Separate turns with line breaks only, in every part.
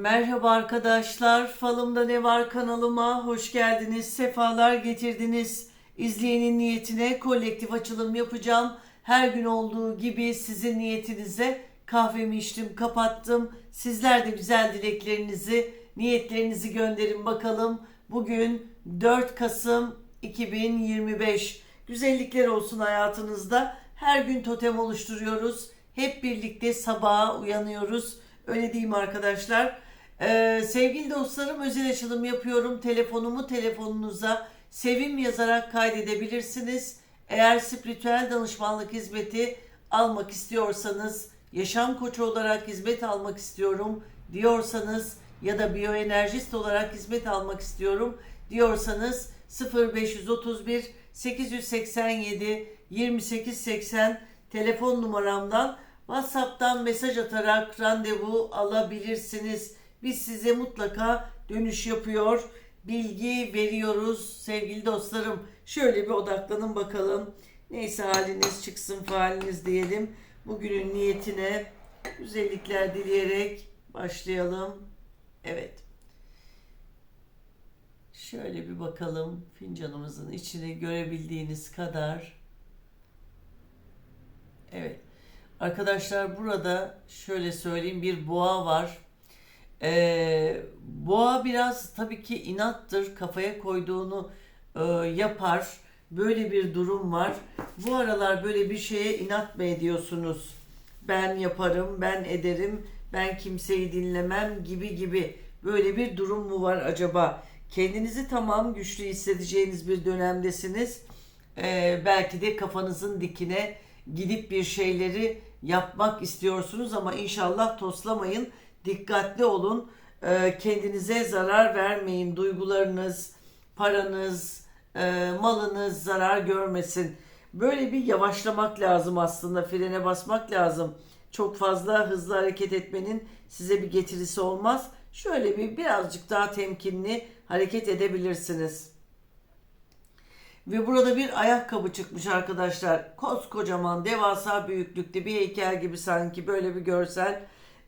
Merhaba arkadaşlar, Falımda Ne Var kanalıma hoş geldiniz, sefalar getirdiniz. İzleyenin niyetine kolektif açılım yapacağım. Her gün olduğu gibi sizin niyetinize kahvemi içtim, kapattım. Sizler de güzel dileklerinizi, niyetlerinizi gönderin bakalım. Bugün 4 Kasım 2025. Güzellikler olsun hayatınızda. Her gün totem oluşturuyoruz. Hep birlikte sabaha uyanıyoruz. Öyle mi arkadaşlar? Ee, sevgili dostlarım özel açılım yapıyorum. Telefonumu telefonunuza sevim yazarak kaydedebilirsiniz. Eğer spiritüel danışmanlık hizmeti almak istiyorsanız, yaşam koçu olarak hizmet almak istiyorum diyorsanız ya da biyoenerjist olarak hizmet almak istiyorum diyorsanız 0531 887 2880 telefon numaramdan WhatsApp'tan mesaj atarak randevu alabilirsiniz. Biz size mutlaka dönüş yapıyor, bilgi veriyoruz sevgili dostlarım. Şöyle bir odaklanın bakalım. Neyse haliniz çıksın faaliniz diyelim. Bugünün niyetine güzellikler dileyerek başlayalım. Evet. Şöyle bir bakalım fincanımızın içini görebildiğiniz kadar. Evet. Arkadaşlar burada şöyle söyleyeyim bir boğa var. Ee, boğa biraz tabii ki inattır. Kafaya koyduğunu e, yapar. Böyle bir durum var. Bu aralar böyle bir şeye inat mı ediyorsunuz? Ben yaparım, ben ederim, ben kimseyi dinlemem gibi gibi böyle bir durum mu var acaba? Kendinizi tamam güçlü hissedeceğiniz bir dönemdesiniz. Ee, belki de kafanızın dikine gidip bir şeyleri yapmak istiyorsunuz ama inşallah toslamayın. Dikkatli olun. Ee, kendinize zarar vermeyin. Duygularınız, paranız, e, malınız zarar görmesin. Böyle bir yavaşlamak lazım aslında. Frene basmak lazım. Çok fazla hızlı hareket etmenin size bir getirisi olmaz. Şöyle bir birazcık daha temkinli hareket edebilirsiniz. Ve burada bir ayakkabı çıkmış arkadaşlar. Koskocaman devasa büyüklükte bir heykel gibi sanki böyle bir görsel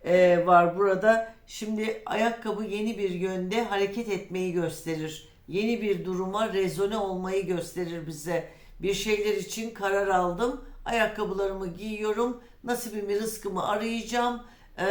e, var burada. Şimdi ayakkabı yeni bir yönde hareket etmeyi gösterir. Yeni bir duruma rezone olmayı gösterir bize. Bir şeyler için karar aldım. Ayakkabılarımı giyiyorum. Nasibimi rızkımı arayacağım. E,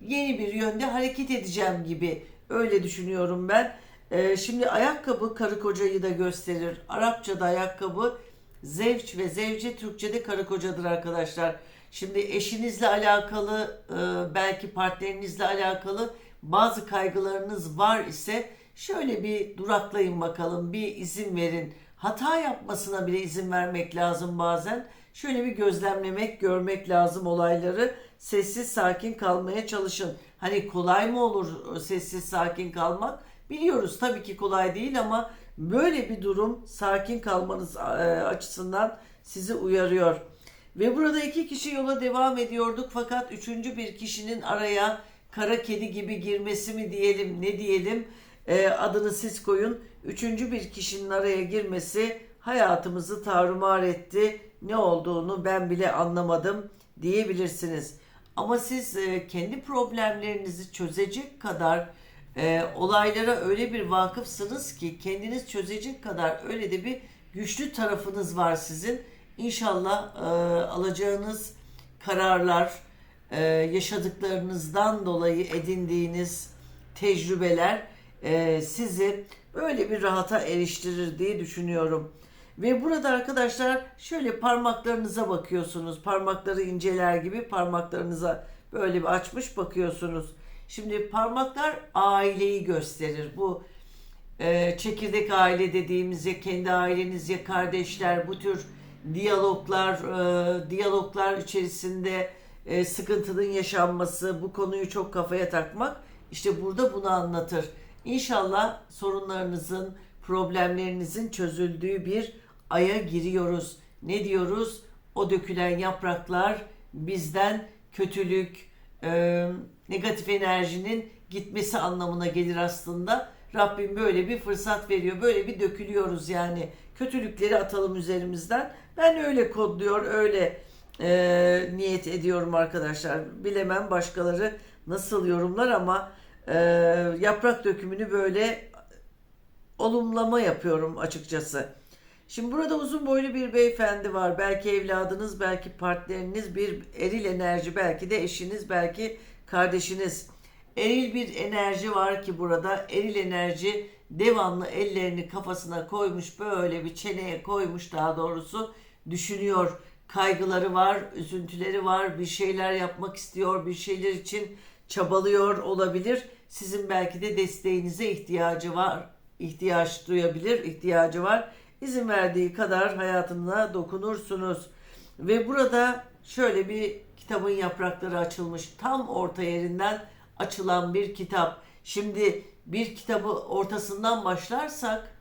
yeni bir yönde hareket edeceğim gibi. Öyle düşünüyorum ben. Ee, şimdi ayakkabı karı kocayı da gösterir. Arapçada ayakkabı zevç ve zevce Türkçede karı kocadır arkadaşlar. Şimdi eşinizle alakalı e, belki partnerinizle alakalı bazı kaygılarınız var ise şöyle bir duraklayın bakalım bir izin verin. Hata yapmasına bile izin vermek lazım bazen. Şöyle bir gözlemlemek, görmek lazım olayları. Sessiz sakin kalmaya çalışın. Hani kolay mı olur sessiz sakin kalmak? Biliyoruz tabii ki kolay değil ama böyle bir durum sakin kalmanız e, açısından sizi uyarıyor. Ve burada iki kişi yola devam ediyorduk fakat üçüncü bir kişinin araya kara kedi gibi girmesi mi diyelim ne diyelim e, adını siz koyun. Üçüncü bir kişinin araya girmesi hayatımızı tarumar etti. Ne olduğunu ben bile anlamadım diyebilirsiniz. Ama siz e, kendi problemlerinizi çözecek kadar e, olaylara öyle bir vakıfsınız ki kendiniz çözecek kadar öyle de bir güçlü tarafınız var sizin. İnşallah e, alacağınız kararlar, e, yaşadıklarınızdan dolayı edindiğiniz tecrübeler e, sizi böyle bir rahata eriştirir diye düşünüyorum. Ve burada arkadaşlar şöyle parmaklarınıza bakıyorsunuz. Parmakları inceler gibi parmaklarınıza böyle bir açmış bakıyorsunuz. Şimdi parmaklar aileyi gösterir. Bu e, çekirdek aile dediğimiz ya kendi aileniz ya kardeşler bu tür diyaloglar e, diyaloglar içerisinde e, sıkıntının yaşanması bu konuyu çok kafaya takmak işte burada bunu anlatır. İnşallah sorunlarınızın problemlerinizin çözüldüğü bir aya giriyoruz. Ne diyoruz? O dökülen yapraklar bizden kötülük, e, negatif enerjinin gitmesi anlamına gelir aslında. Rabbim böyle bir fırsat veriyor. Böyle bir dökülüyoruz yani. Kötülükleri atalım üzerimizden. Ben öyle kodluyor, öyle e, niyet ediyorum arkadaşlar. Bilemem başkaları nasıl yorumlar ama e, yaprak dökümünü böyle olumlama yapıyorum açıkçası. Şimdi burada uzun boylu bir beyefendi var. Belki evladınız, belki partneriniz, bir eril enerji, belki de eşiniz, belki kardeşiniz. Eril bir enerji var ki burada eril enerji devamlı ellerini kafasına koymuş, böyle bir çeneye koymuş daha doğrusu düşünüyor. Kaygıları var, üzüntüleri var, bir şeyler yapmak istiyor, bir şeyler için çabalıyor olabilir. Sizin belki de desteğinize ihtiyacı var, ihtiyaç duyabilir, ihtiyacı var. İzin verdiği kadar hayatına dokunursunuz. Ve burada şöyle bir kitabın yaprakları açılmış. Tam orta yerinden açılan bir kitap. Şimdi bir kitabı ortasından başlarsak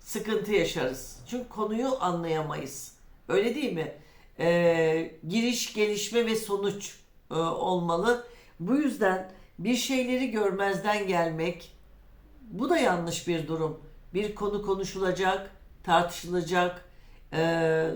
sıkıntı yaşarız. Çünkü konuyu anlayamayız. Öyle değil mi? Ee, giriş, gelişme ve sonuç e, olmalı. Bu yüzden bir şeyleri görmezden gelmek bu da yanlış bir durum. Bir konu konuşulacak, tartışılacak, e,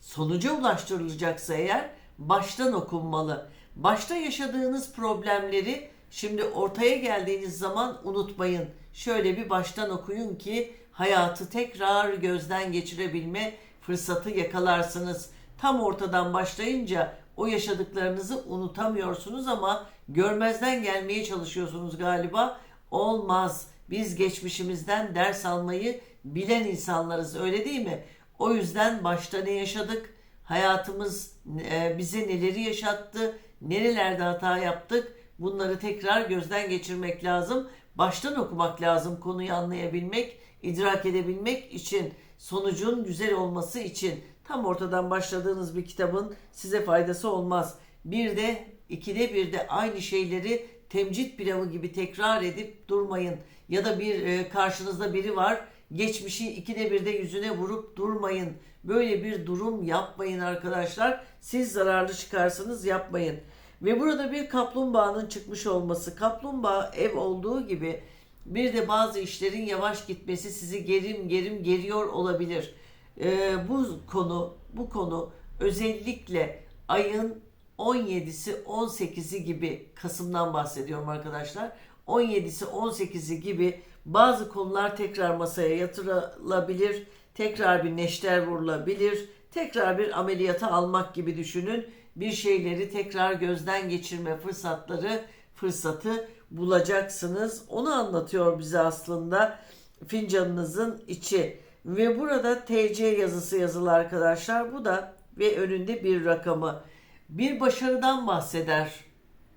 sonuca ulaştırılacaksa eğer baştan okunmalı. Başta yaşadığınız problemleri şimdi ortaya geldiğiniz zaman unutmayın. Şöyle bir baştan okuyun ki hayatı tekrar gözden geçirebilme fırsatı yakalarsınız. Tam ortadan başlayınca o yaşadıklarınızı unutamıyorsunuz ama görmezden gelmeye çalışıyorsunuz galiba. Olmaz. Biz geçmişimizden ders almayı bilen insanlarız öyle değil mi? O yüzden başta ne yaşadık? Hayatımız e, bize neleri yaşattı? Nerelerde hata yaptık? Bunları tekrar gözden geçirmek lazım. Baştan okumak lazım konuyu anlayabilmek, idrak edebilmek için, sonucun güzel olması için. Tam ortadan başladığınız bir kitabın size faydası olmaz. Bir de ikide bir de aynı şeyleri temcit pilavı gibi tekrar edip durmayın. Ya da bir e, karşınızda biri var geçmişi ikide bir de yüzüne vurup durmayın. Böyle bir durum yapmayın arkadaşlar. Siz zararlı çıkarsınız yapmayın. Ve burada bir kaplumbağanın çıkmış olması. Kaplumbağa ev olduğu gibi bir de bazı işlerin yavaş gitmesi sizi gerim gerim geriyor olabilir. Ee, bu konu bu konu özellikle ayın 17'si 18'i gibi Kasım'dan bahsediyorum arkadaşlar. 17'si 18'i gibi bazı konular tekrar masaya yatırılabilir. Tekrar bir neşter vurulabilir. Tekrar bir ameliyata almak gibi düşünün. Bir şeyleri tekrar gözden geçirme fırsatları, fırsatı bulacaksınız. Onu anlatıyor bize aslında fincanınızın içi. Ve burada TC yazısı yazılı arkadaşlar. Bu da ve önünde bir rakamı. Bir başarıdan bahseder.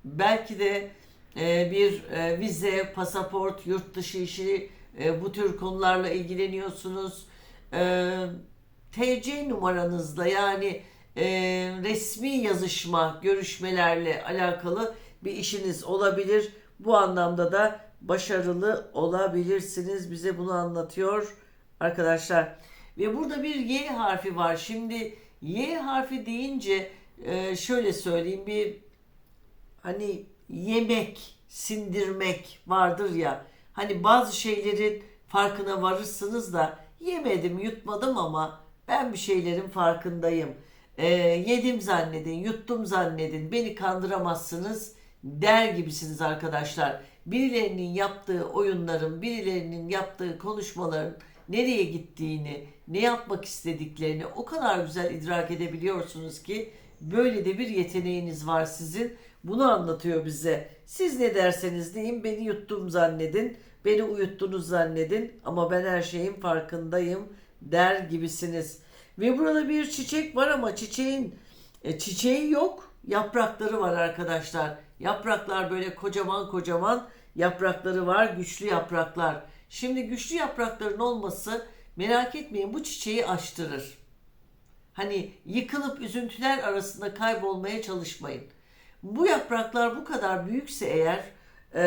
Belki de e, bir e, vize, pasaport, yurt dışı işi e, bu tür konularla ilgileniyorsunuz. TC numaranızla yani resmi yazışma, görüşmelerle alakalı bir işiniz olabilir. Bu anlamda da başarılı olabilirsiniz. Bize bunu anlatıyor arkadaşlar. Ve burada bir Y harfi var. Şimdi Y harfi deyince şöyle söyleyeyim bir hani yemek, sindirmek vardır ya. Hani bazı şeylerin farkına varırsınız da yemedim, yutmadım ama ben bir şeylerin farkındayım. E, yedim zannedin, yuttum zannedin, beni kandıramazsınız der gibisiniz arkadaşlar. Birilerinin yaptığı oyunların, birilerinin yaptığı konuşmaların nereye gittiğini, ne yapmak istediklerini o kadar güzel idrak edebiliyorsunuz ki böyle de bir yeteneğiniz var sizin. Bunu anlatıyor bize. Siz ne derseniz deyin beni yuttum zannedin. Beni uyuttunuz zannedin ama ben her şeyin farkındayım der gibisiniz. Ve burada bir çiçek var ama çiçeğin e, çiçeği yok. Yaprakları var arkadaşlar. Yapraklar böyle kocaman kocaman yaprakları var. Güçlü yapraklar. Şimdi güçlü yaprakların olması merak etmeyin bu çiçeği açtırır. Hani yıkılıp üzüntüler arasında kaybolmaya çalışmayın. Bu yapraklar bu kadar büyükse eğer e,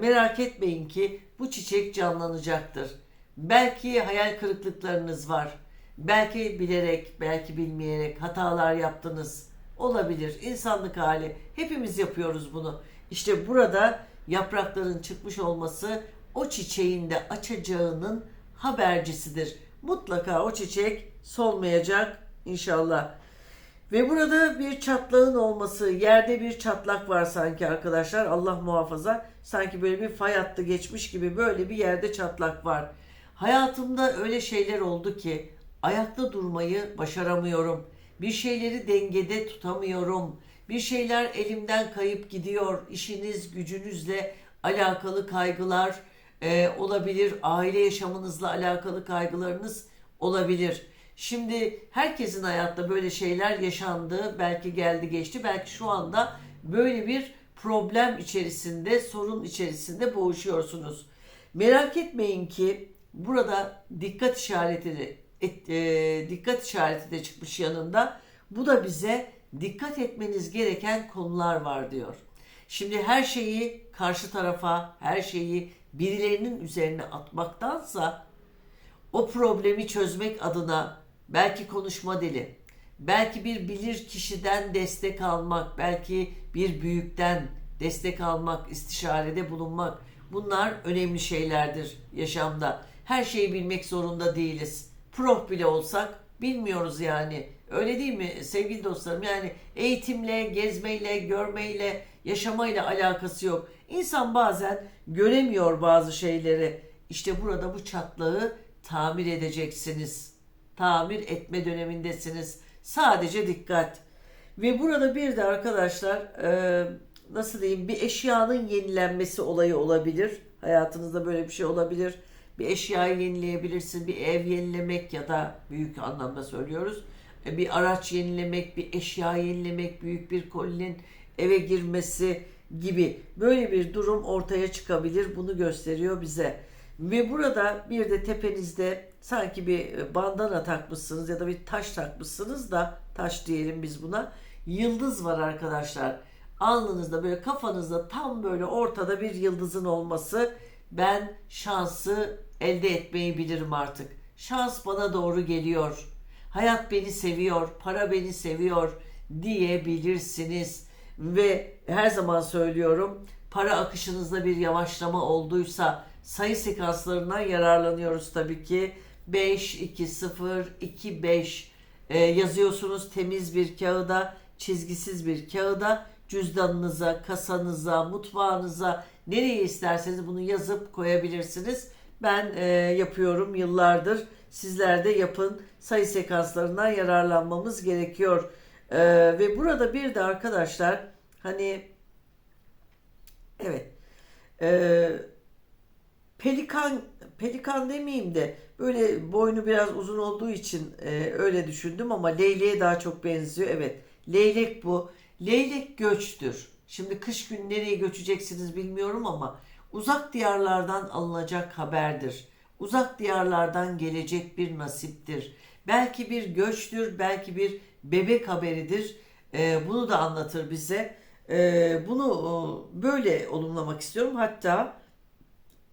merak etmeyin ki bu çiçek canlanacaktır. Belki hayal kırıklıklarınız var. Belki bilerek, belki bilmeyerek hatalar yaptınız. Olabilir. İnsanlık hali. Hepimiz yapıyoruz bunu. İşte burada yaprakların çıkmış olması o çiçeğin de açacağının habercisidir. Mutlaka o çiçek solmayacak inşallah. Ve burada bir çatlağın olması, yerde bir çatlak var sanki arkadaşlar. Allah muhafaza. Sanki böyle bir fay hattı geçmiş gibi böyle bir yerde çatlak var. Hayatımda öyle şeyler oldu ki ayakta durmayı başaramıyorum. Bir şeyleri dengede tutamıyorum. Bir şeyler elimden kayıp gidiyor. İşiniz, gücünüzle alakalı kaygılar e, olabilir. Aile yaşamınızla alakalı kaygılarınız olabilir. Şimdi herkesin hayatta böyle şeyler yaşandı. Belki geldi geçti. Belki şu anda böyle bir problem içerisinde, sorun içerisinde boğuşuyorsunuz. Merak etmeyin ki burada dikkat işareti et, e, dikkat işareti de çıkmış yanında. Bu da bize dikkat etmeniz gereken konular var diyor. Şimdi her şeyi karşı tarafa, her şeyi birilerinin üzerine atmaktansa o problemi çözmek adına belki konuşma dili, belki bir bilir kişiden destek almak, belki bir büyükten destek almak, istişarede bulunmak bunlar önemli şeylerdir yaşamda. Her şeyi bilmek zorunda değiliz. Prof bile olsak bilmiyoruz yani. Öyle değil mi sevgili dostlarım? Yani eğitimle, gezmeyle, görmeyle, yaşamayla alakası yok. İnsan bazen göremiyor bazı şeyleri. İşte burada bu çatlağı tamir edeceksiniz. Tamir etme dönemindesiniz. Sadece dikkat. Ve burada bir de arkadaşlar e, nasıl diyeyim bir eşyanın yenilenmesi olayı olabilir. Hayatınızda böyle bir şey olabilir. Bir eşyayı yenileyebilirsin. Bir ev yenilemek ya da büyük anlamda söylüyoruz. E, Bir araç yenilemek, bir eşya yenilemek, büyük bir kolinin eve girmesi gibi böyle bir durum ortaya çıkabilir. Bunu gösteriyor bize. Ve burada bir de tepenizde sanki bir bandana takmışsınız ya da bir taş takmışsınız da taş diyelim biz buna. Yıldız var arkadaşlar. Alnınızda böyle kafanızda tam böyle ortada bir yıldızın olması ben şansı elde etmeyi bilirim artık. Şans bana doğru geliyor. Hayat beni seviyor, para beni seviyor diyebilirsiniz. Ve her zaman söylüyorum para akışınızda bir yavaşlama olduysa sayı sekanslarından yararlanıyoruz tabii ki. 5, 2, 0, 2, 5 e, yazıyorsunuz temiz bir kağıda, çizgisiz bir kağıda, cüzdanınıza, kasanıza, mutfağınıza, nereye isterseniz bunu yazıp koyabilirsiniz. Ben e, yapıyorum yıllardır. Sizler de yapın. Sayı sekanslarından yararlanmamız gerekiyor. E, ve burada bir de arkadaşlar hani evet e, pelikan pelikan demeyeyim de böyle boynu biraz uzun olduğu için e, öyle düşündüm ama leyleğe daha çok benziyor. Evet leylek bu. Leylek göçtür. Şimdi kış gün nereye göçeceksiniz bilmiyorum ama uzak diyarlardan alınacak haberdir. Uzak diyarlardan gelecek bir nasiptir. Belki bir göçtür, belki bir bebek haberidir. E, bunu da anlatır bize. E, bunu böyle olumlamak istiyorum. Hatta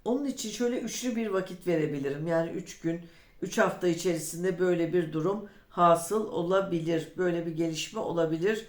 onun için şöyle üçlü bir vakit verebilirim. Yani üç gün, üç hafta içerisinde böyle bir durum hasıl olabilir. Böyle bir gelişme olabilir.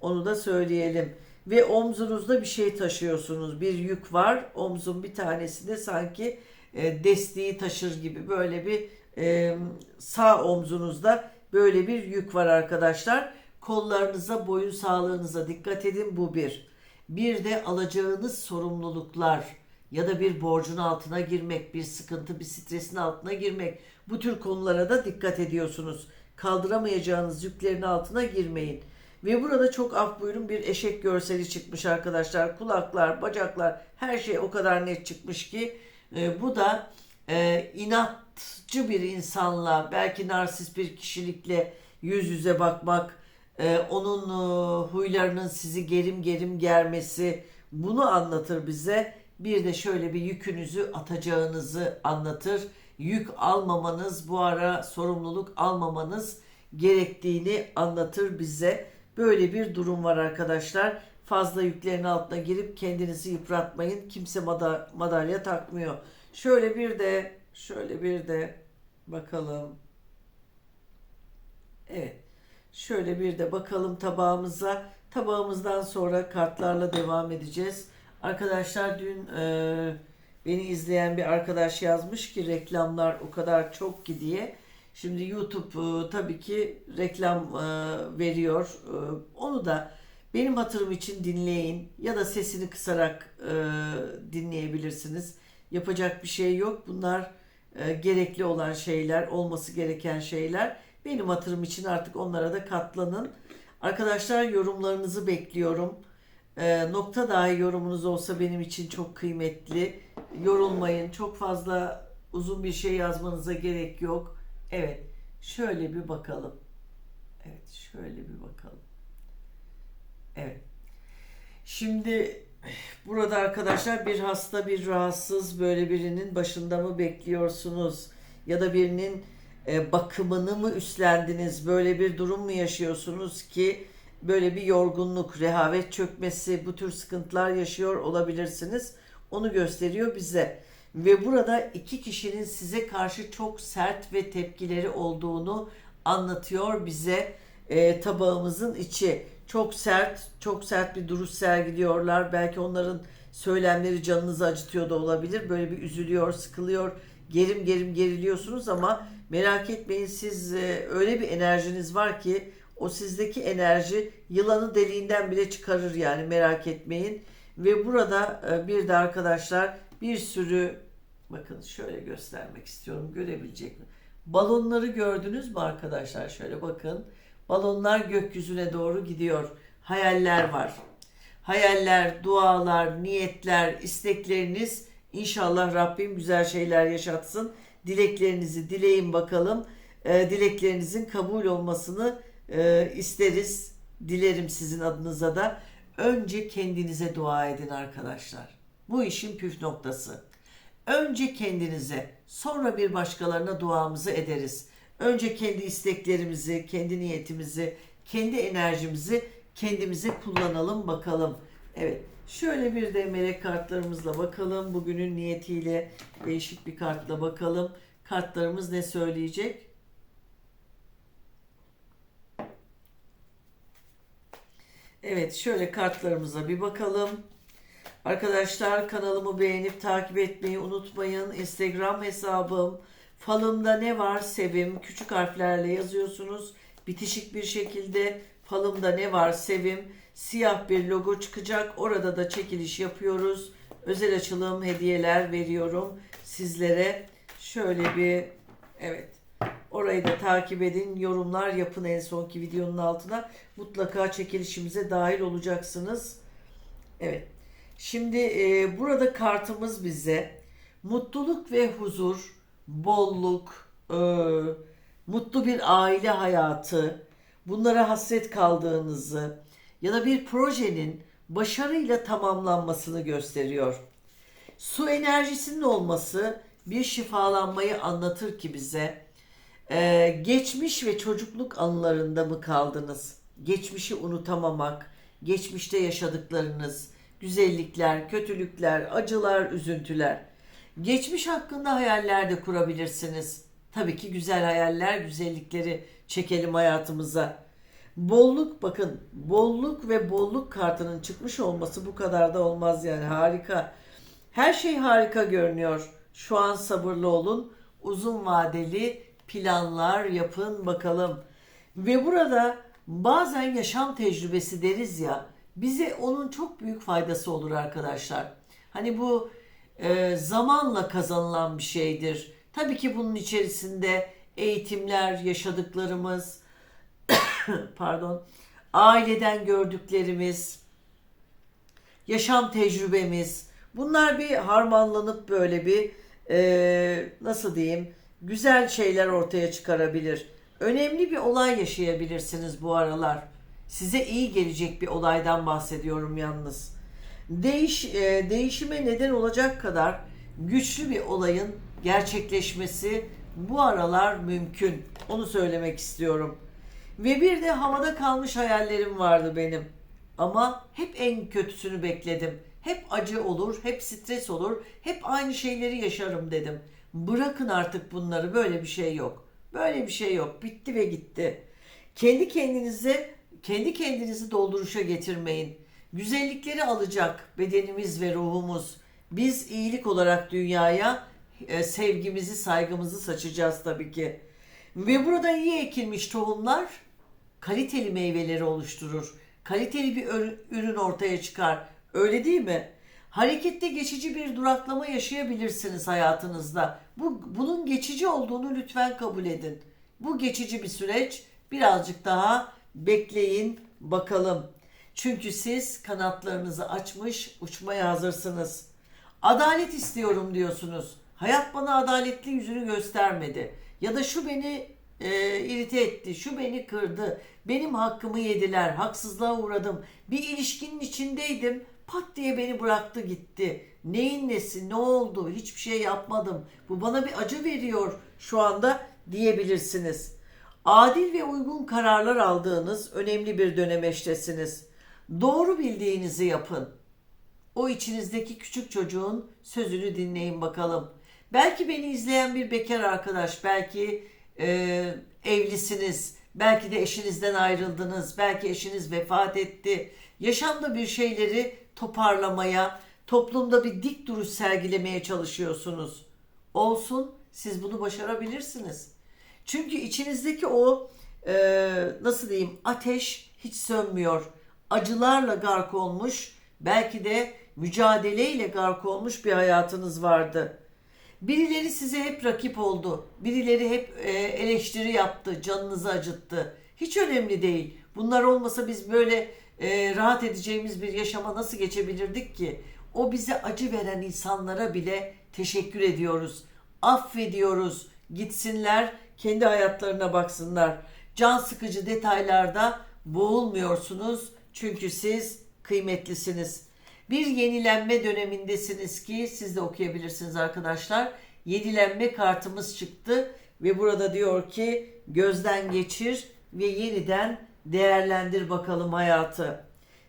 Onu da söyleyelim. Ve omzunuzda bir şey taşıyorsunuz. Bir yük var. Omzun bir tanesinde sanki e, desteği taşır gibi böyle bir e, sağ omzunuzda böyle bir yük var arkadaşlar. Kollarınıza, boyun sağlığınıza dikkat edin. Bu bir. Bir de alacağınız sorumluluklar ya da bir borcun altına girmek, bir sıkıntı, bir stresin altına girmek. Bu tür konulara da dikkat ediyorsunuz. Kaldıramayacağınız yüklerin altına girmeyin. Ve burada çok af buyurun bir eşek görseli çıkmış arkadaşlar. Kulaklar, bacaklar her şey o kadar net çıkmış ki e, bu da e, inatçı bir insanla belki narsist bir kişilikle yüz yüze bakmak, e, onun e, huylarının sizi gerim gerim germesi bunu anlatır bize. Bir de şöyle bir yükünüzü atacağınızı anlatır. Yük almamanız, bu ara sorumluluk almamanız gerektiğini anlatır bize. Böyle bir durum var arkadaşlar. Fazla yüklerin altına girip kendinizi yıpratmayın. Kimse mada- madalya takmıyor. Şöyle bir de şöyle bir de bakalım. Evet. Şöyle bir de bakalım tabağımıza. Tabağımızdan sonra kartlarla devam edeceğiz. Arkadaşlar dün e, beni izleyen bir arkadaş yazmış ki reklamlar o kadar çok ki diye. Şimdi YouTube e, tabii ki reklam e, veriyor. E, onu da benim hatırım için dinleyin ya da sesini kısarak e, dinleyebilirsiniz. Yapacak bir şey yok. Bunlar gerekli olan şeyler, olması gereken şeyler. Benim hatırım için artık onlara da katlanın. Arkadaşlar yorumlarınızı bekliyorum. Nokta dahi yorumunuz olsa benim için çok kıymetli. Yorulmayın. Çok fazla uzun bir şey yazmanıza gerek yok. Evet. Şöyle bir bakalım. Evet. Şöyle bir bakalım. Evet. Şimdi burada arkadaşlar bir hasta bir rahatsız böyle birinin başında mı bekliyorsunuz? Ya da birinin e, bakımını mı üstlendiniz? Böyle bir durum mu yaşıyorsunuz ki böyle bir yorgunluk, rehavet çökmesi, bu tür sıkıntılar yaşıyor olabilirsiniz. Onu gösteriyor bize. Ve burada iki kişinin size karşı çok sert ve tepkileri olduğunu anlatıyor bize e, tabağımızın içi. Çok sert, çok sert bir duruş sergiliyorlar. Belki onların söylemleri canınızı acıtıyor da olabilir. Böyle bir üzülüyor, sıkılıyor, gerim gerim geriliyorsunuz ama merak etmeyin siz e, öyle bir enerjiniz var ki o sizdeki enerji yılanı deliğinden bile çıkarır yani merak etmeyin. Ve burada e, bir de arkadaşlar bir sürü bakın şöyle göstermek istiyorum görebilecek mi? Balonları gördünüz mü arkadaşlar? Şöyle bakın. Balonlar gökyüzüne doğru gidiyor. Hayaller var. Hayaller, dualar, niyetler, istekleriniz inşallah Rabbim güzel şeyler yaşatsın. Dileklerinizi dileyin bakalım. E, dileklerinizin kabul olmasını e, isteriz. Dilerim sizin adınıza da. Önce kendinize dua edin arkadaşlar. Bu işin püf noktası. Önce kendinize, sonra bir başkalarına duamızı ederiz. Önce kendi isteklerimizi, kendi niyetimizi, kendi enerjimizi kendimize kullanalım bakalım. Evet, şöyle bir de melek kartlarımızla bakalım. Bugünün niyetiyle değişik bir kartla bakalım. Kartlarımız ne söyleyecek? Evet, şöyle kartlarımıza bir bakalım. Arkadaşlar kanalımı beğenip takip etmeyi unutmayın. Instagram hesabım falımda ne var sevim küçük harflerle yazıyorsunuz. Bitişik bir şekilde falımda ne var sevim siyah bir logo çıkacak. Orada da çekiliş yapıyoruz. Özel açılım hediyeler veriyorum sizlere. Şöyle bir evet Orayı da takip edin. Yorumlar yapın en sonki videonun altına. Mutlaka çekilişimize dahil olacaksınız. Evet. Şimdi e, burada kartımız bize mutluluk ve huzur, bolluk, e, mutlu bir aile hayatı, bunlara hasret kaldığınızı ya da bir projenin başarıyla tamamlanmasını gösteriyor. Su enerjisinin olması bir şifalanmayı anlatır ki bize. Ee, geçmiş ve çocukluk anılarında mı kaldınız? Geçmişi unutamamak, geçmişte yaşadıklarınız, güzellikler, kötülükler, acılar, üzüntüler. Geçmiş hakkında hayaller de kurabilirsiniz. Tabii ki güzel hayaller, güzellikleri çekelim hayatımıza. Bolluk bakın, bolluk ve bolluk kartının çıkmış olması bu kadar da olmaz yani harika. Her şey harika görünüyor. Şu an sabırlı olun. Uzun vadeli planlar yapın bakalım. Ve burada bazen yaşam tecrübesi deriz ya bize onun çok büyük faydası olur arkadaşlar. Hani bu e, zamanla kazanılan bir şeydir. Tabii ki bunun içerisinde eğitimler, yaşadıklarımız, pardon, aileden gördüklerimiz, yaşam tecrübemiz, bunlar bir harmanlanıp böyle bir e, nasıl diyeyim güzel şeyler ortaya çıkarabilir. Önemli bir olay yaşayabilirsiniz bu aralar. Size iyi gelecek bir olaydan bahsediyorum yalnız. Değiş, e, değişime neden olacak kadar güçlü bir olayın gerçekleşmesi bu aralar mümkün. Onu söylemek istiyorum. Ve bir de havada kalmış hayallerim vardı benim. Ama hep en kötüsünü bekledim. Hep acı olur, hep stres olur, hep aynı şeyleri yaşarım dedim. Bırakın artık bunları. Böyle bir şey yok. Böyle bir şey yok. Bitti ve gitti. Kendi kendinize kendi kendinizi dolduruşa getirmeyin. Güzellikleri alacak bedenimiz ve ruhumuz. Biz iyilik olarak dünyaya e, sevgimizi, saygımızı saçacağız tabii ki. Ve burada iyi ekilmiş tohumlar kaliteli meyveleri oluşturur. Kaliteli bir ürün ortaya çıkar. Öyle değil mi? Harekette geçici bir duraklama yaşayabilirsiniz hayatınızda. Bu bunun geçici olduğunu lütfen kabul edin. Bu geçici bir süreç. Birazcık daha bekleyin bakalım. Çünkü siz kanatlarınızı açmış uçmaya hazırsınız. Adalet istiyorum diyorsunuz. Hayat bana adaletli yüzünü göstermedi. Ya da şu beni e, irite etti, şu beni kırdı, benim hakkımı yediler, haksızlığa uğradım. Bir ilişkinin içindeydim, pat diye beni bıraktı gitti. Neyin nesi, ne oldu, hiçbir şey yapmadım. Bu bana bir acı veriyor şu anda diyebilirsiniz. Adil ve uygun kararlar aldığınız önemli bir dönemeçtesiniz. Doğru bildiğinizi yapın. O içinizdeki küçük çocuğun sözünü dinleyin bakalım. Belki beni izleyen bir bekar arkadaş, belki e, evlisiniz, belki de eşinizden ayrıldınız, belki eşiniz vefat etti. Yaşamda bir şeyleri toparlamaya, toplumda bir dik duruş sergilemeye çalışıyorsunuz. Olsun, siz bunu başarabilirsiniz. Çünkü içinizdeki o e, nasıl diyeyim ateş hiç sönmüyor. Acılarla gark olmuş, belki de mücadeleyle gark olmuş bir hayatınız vardı. Birileri size hep rakip oldu. Birileri hep e, eleştiri yaptı, canınızı acıttı. Hiç önemli değil. Bunlar olmasa biz böyle e, rahat edeceğimiz bir yaşama nasıl geçebilirdik ki? O bize acı veren insanlara bile teşekkür ediyoruz. Affediyoruz. Gitsinler, kendi hayatlarına baksınlar. Can sıkıcı detaylarda boğulmuyorsunuz çünkü siz kıymetlisiniz. Bir yenilenme dönemindesiniz ki siz de okuyabilirsiniz arkadaşlar. Yenilenme kartımız çıktı ve burada diyor ki gözden geçir ve yeniden değerlendir bakalım hayatı.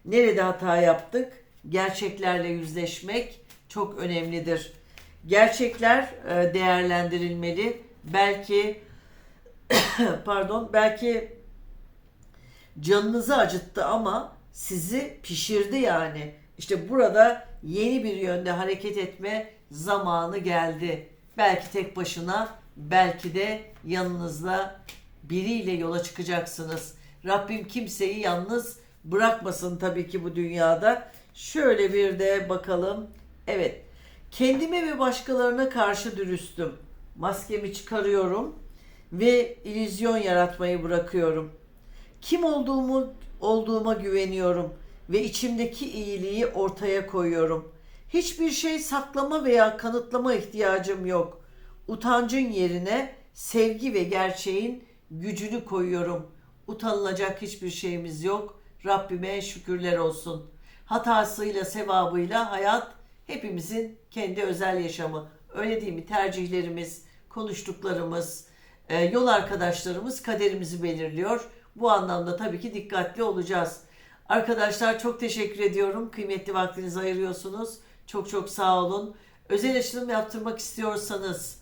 Nerede hata yaptık? Gerçeklerle yüzleşmek çok önemlidir. Gerçekler e, değerlendirilmeli. Belki pardon, belki canınızı acıttı ama sizi pişirdi yani. İşte burada yeni bir yönde hareket etme zamanı geldi. Belki tek başına, belki de yanınızda biriyle yola çıkacaksınız. Rabbim kimseyi yalnız bırakmasın tabii ki bu dünyada. Şöyle bir de bakalım. Evet. Kendime ve başkalarına karşı dürüstüm. Maskemi çıkarıyorum ve illüzyon yaratmayı bırakıyorum. Kim olduğumu olduğuma güveniyorum ve içimdeki iyiliği ortaya koyuyorum. Hiçbir şey saklama veya kanıtlama ihtiyacım yok. Utancın yerine sevgi ve gerçeğin gücünü koyuyorum. Utanılacak hiçbir şeyimiz yok. Rabbime şükürler olsun. Hatasıyla, sevabıyla hayat hepimizin kendi özel yaşamı. Öyle değil mi? Tercihlerimiz, konuştuklarımız, e, yol arkadaşlarımız kaderimizi belirliyor. Bu anlamda tabii ki dikkatli olacağız. Arkadaşlar çok teşekkür ediyorum. Kıymetli vaktinizi ayırıyorsunuz. Çok çok sağ olun. Özel açılım yaptırmak istiyorsanız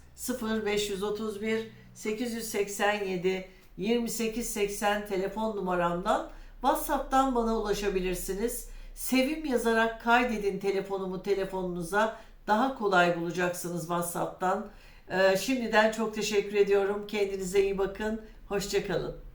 0531 887 2880 telefon numaramdan WhatsApp'tan bana ulaşabilirsiniz. Sevim yazarak kaydedin telefonumu telefonunuza. Daha kolay bulacaksınız WhatsApp'tan. Ee, şimdiden çok teşekkür ediyorum. Kendinize iyi bakın. Hoşçakalın.